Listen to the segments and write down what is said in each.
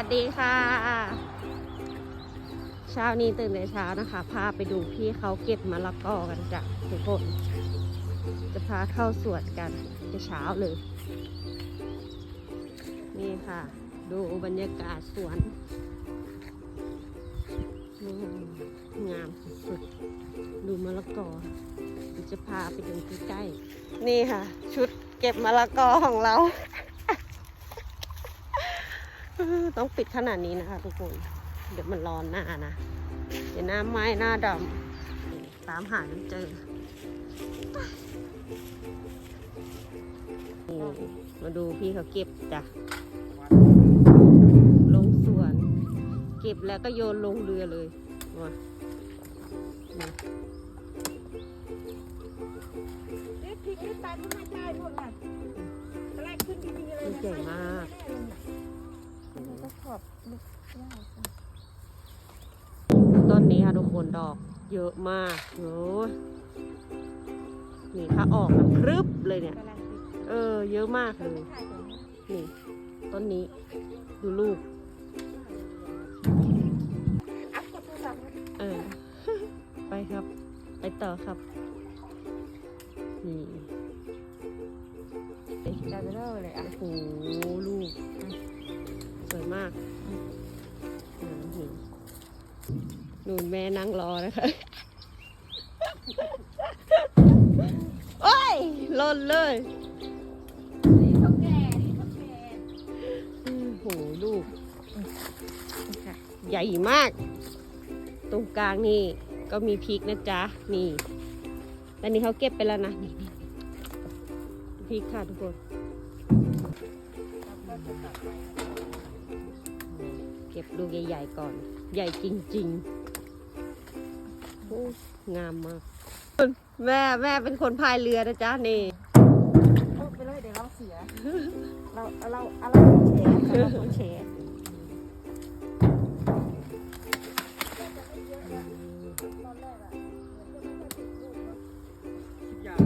วัสดีค่ะ เช้านี้ตื่นแต่เช้านะคะ พาไปดูพี่เขาเก็บมะละกอกันจ้ะทุกคน จะพาเข้าสวนกันแต่เช้าเลย นี่ค่ะ ดูบรรยากาศสวนงามสุดๆ ดูมะละกอจะพาไปดูใกล้ๆ นี่ค่ะ ชุดเก็บมะละกอของเรา ต้องปิดขนาดนี้นะคะทุกคน เดี๋ยวมันร้อนหน้านะ เดี๋ยวหน้าไหม้หน้าดำตามหาจนเจอนี่มาดูพี่เขาเก็บจ้ะ ลงสวน เก็บแล้วก็โยนลงเรือเลยว่ะนี่นี่พริกนี่ตายไม่ให้ได้หมดอะตอนแรกขึ้นดีๆเลยมันนะเก่งมากมัน ก็ขอบลูกยากต้นนี้ค่ะทุกคนดอก เยอะมากโอ้ยนี่ถ้าออกนะพรึบเลยเนี่ยกำลังติดเออ เยอะมากต้เลนยไม้ตรงนี้นี่ ต้นนี้ ดูลูกอัพกดโทรศัพท์เออ ไปครับ ไปต่อครับ นี่ดาวเบลเลยอะโอ้โหลูก นูนแม่นั่งรอนะคะ โอ้ยหล่นเลยนี่เขาแก่นี่เขาแก่โอ้โหลูก ใหญ่มาก ตรงกลางนี่ก็มีพริกนะจ๊ะ นี่แต่นี่เขาเก็บไปแล้วนะ นี่นี่พริกค่ะทุกคนเก็บลูกใหญ่ๆก่อน ใหญ่จริงๆโอ้ งามมาก แม่แม่เป็นคนพายเรือนะจ๊ะนี่พูดไปเลยเดี๋ยวเราเสีย เราเราเอาเราเฉยเราคนเฉย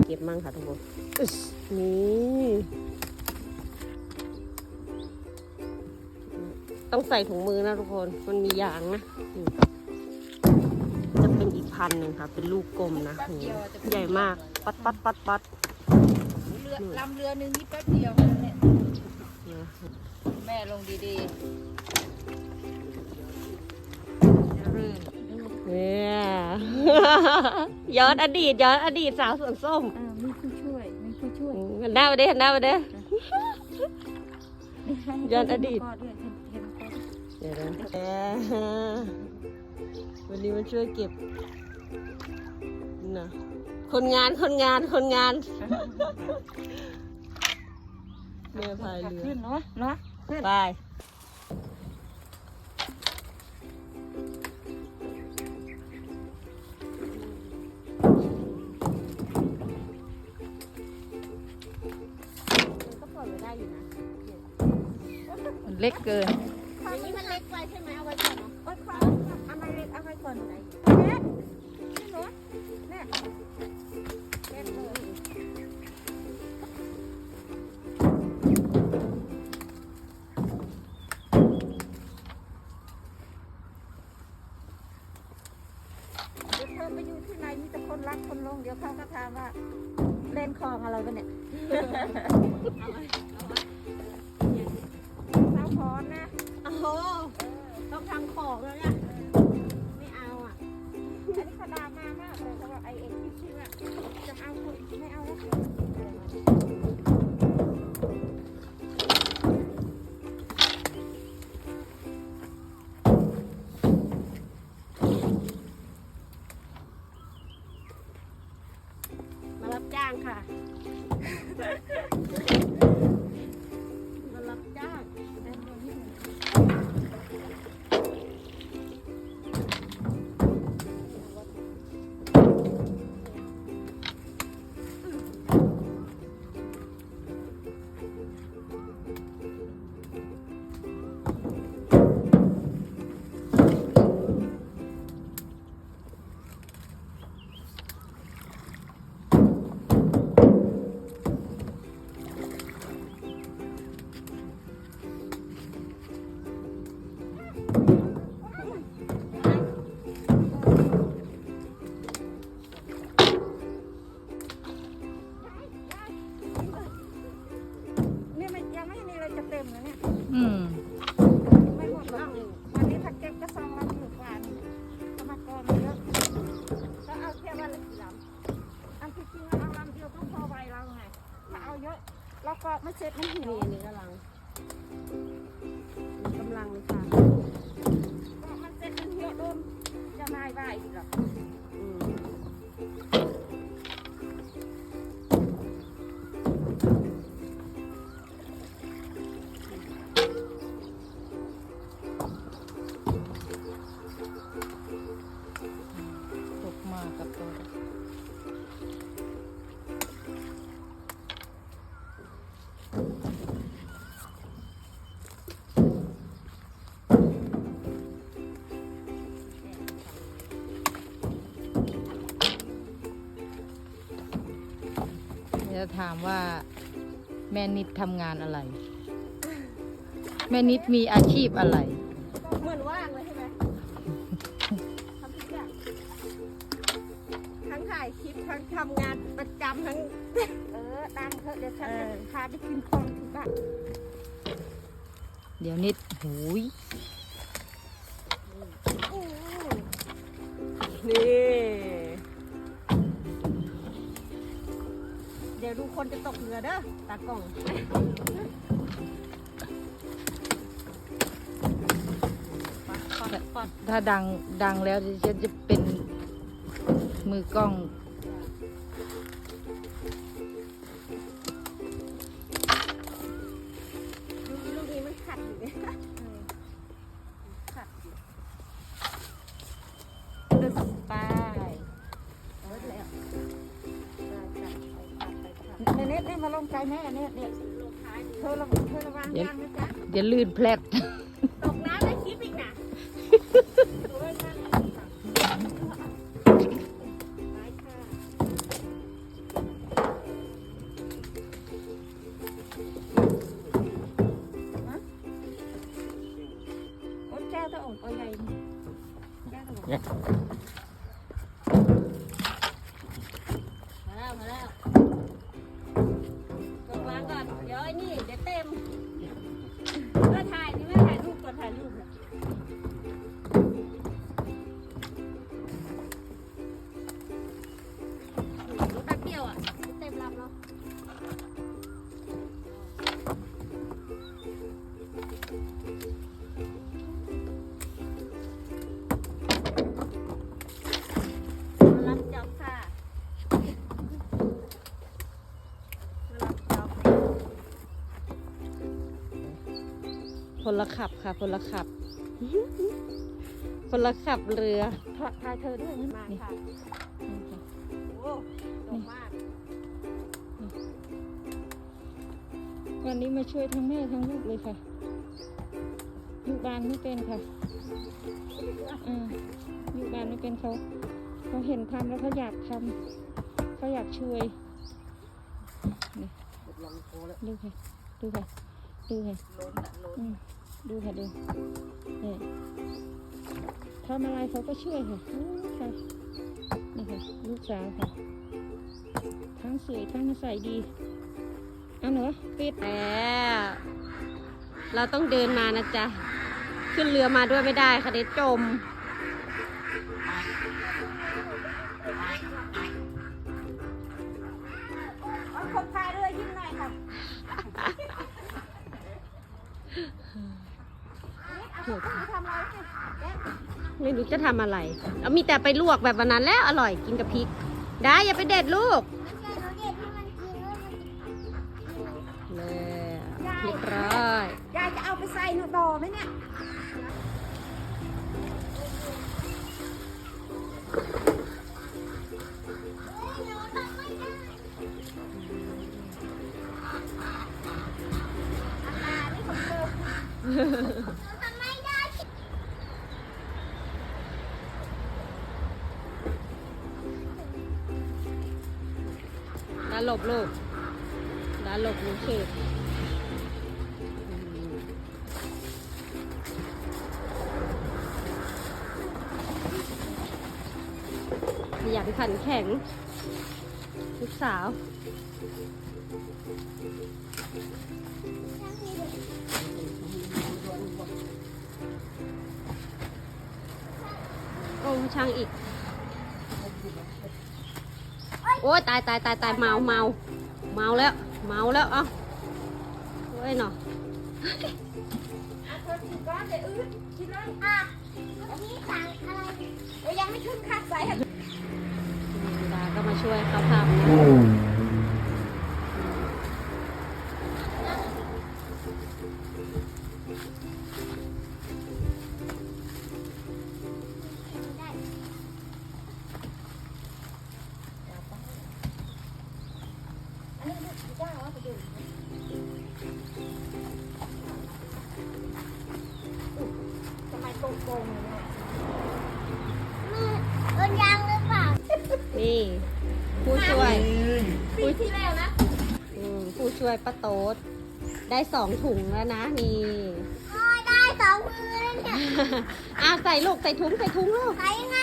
เก็บมั่งค่ะทุกคนอึ๊สนี่ต้องใส่ถุงมือนะทุกคน มันมียางนะนี่จะเป็นอีก พันหนึ่งค่ะ เป็นลูกกลมนะนี่ใหญ่มาก ปัดปัดปัดปัดเรือลำเรือหนึงนี่แป๊บเดียวเนี่ยนะแม่ลงดีๆรื่นเนี่ยย้อนอดีตย้อนอดีตสาวสวนส้มอ่ามีผู้ช่วยมีผู้ช่วยหันหน้าไปเด้หันหน้าไปเด้ย้อนอดีตเห็นเห็นเห็นเขาเดี๋ยวนะแหมวันนี้มาช่วยเก็บ นะคนงานคนงานคนงานแม่พายเรือขึ้นเนาะเนาะขึ้นไปก็ปล่อยไว้ได้อยู่นะเล็กเกินอย่างนี้มันเล็กไปใช่ไหมเอาไว้ก่อนเนาะโอ๊ยขอเอามาเล็กเอาไปก่อนไหนเล็กนี่ ดี๋ยวเขาก็ถามว่าเล่นคลองอะไรกันเนี่ยสาวพรนะโอ้โหต้องทำของแล้วเนี่ยไม่เอาอะอันนี้เขาดามามากเลยเขาบอกไอเอ็กซ์ชื่ออะจะเอาคนไม่เอาแล้ว มแล้วเนี่ย อืม ไม่หมดแล้ววันนี้ผักเก็บก็ซองละหมื่นกว่านี่มักรเยอะก็เอาแค่วันละกี่ลำอันที่จริงเราเอาลำเดียวต้องพอไหเราไงถ้าเอาเยอะเราก็ไม่เสร็จไม่หี่วนี่อันนี้กำลังกำลังเลยค่ะ ก็มันเสร็จมันเหี่ยวโดนจะนายว่าอีกหรอ จะถามว่าแม่นิดทำงานอะไร แม่นิดมีอาชีพอะไร เหมือนว่างเลยใช่ไหมทำทุกอย่างทั้งถ่ายคลิปทั้งทำงานประจำทั้ง เออดังเถอะเดี๋ยวฉันเอจะอพาไปกินของที่บ้านเดี๋ยวนิดหูยนี่ เดี๋ยวดูคนจะตกเรือเด้อตากล่องถ้าดังดังแล้วดิฉันจะเป็นมือกล้อง เนเน็ตเนี่ยมาลงใจแม่เนี่ยเนี่ยลงท้ายเธอระเธอระวังยางนะจ๊ะเดี๋ยวลื่นแพลดตกน้ำได้คลิปอีกนะโอ้ยนั่นไปค่ะโอ้แจ้วตะโอ่งตัวใหญ่แจ้วตะโอ่ง Thank you. พลขับค่ะพลขับพลขับเรือถ่ายเธอด้วยมาค่ะโอ้ดกมากวันนี้มาช่วยทั้งแม่ทั้งลูกเลยค่ะอยู่บ้านไม่เป็นค่ะอ่าอยู่บ้านไม่เป็นเขาเขาเห็นทำแล้วเขาอยากทำเขาอยากช่วยนี่ดูค่ะดูค่ะดูค่ะอืม ดูค่ะดูนี่ทำอะไรเขาก็ช่วยค่ะอู้ค่ะนี่ค่ะลูกสาวค่ะ ทั้งสวยทั้งใส่ดีเอาหนูปิดแล้วเราต้องเดินมานะจ๊ะ ขึ้นเรือมาด้วยไม่ได้ค่ะเด็จม ถูกทำอะไรเนี่ยแจ้วไม่รู้จะทำอะไรเอามีแต่ไปลวกแบบวันนั้นแล้วอร่อยกินกับพริก ได้อย่าไปเด็ดลูกแล้วเรียบร้อยยายจะเอาไปใส่หนูต่อไหมเนี่ยด้านหลบลูกด้านหลบลูกเชื อกขยันขันแข็งลูกสาวโอ้ช่างอีก โอ้ยตายตายตายตายเมาเมาเมาแล้ว เมาแล้วเอ้าโอ้ยหนออะเธอกินก้อนเดี๋ยวอื้อกินเลยอะอันนี้สั่งอะไรเดี๋ยวยังไม่ขึ้นค่ะใส่ให้ดาก็มาช่วยเขาทำนะ นี่ ผู้ช่วย ปีที่แล้วนะผู้ช่วยป้าโต๊ดได้สองถุงแล้วนะนี่ โอ้ยได้สองมือแล้วเนี่ยอ่าใส่ลูกใส่ถุงใส่ถุงลูกใช้ยังไง